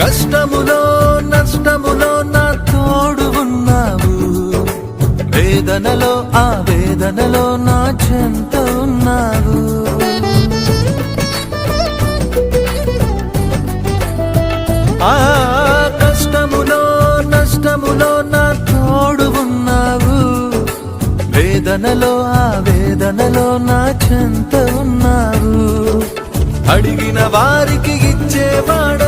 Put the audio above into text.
కష్టములో నష్టములో నా తోడు ఉన్నావు. వేదనలో ఆ వేదనలో నా చెంత ఉన్నావు. ఆ కష్టములో నష్టములో నా తోడు ఉన్నావు. వేదనలో ఆ వేదనలో నా చెంత ఉన్నావు. అడిగిన వారికి ఇచ్చేవాడు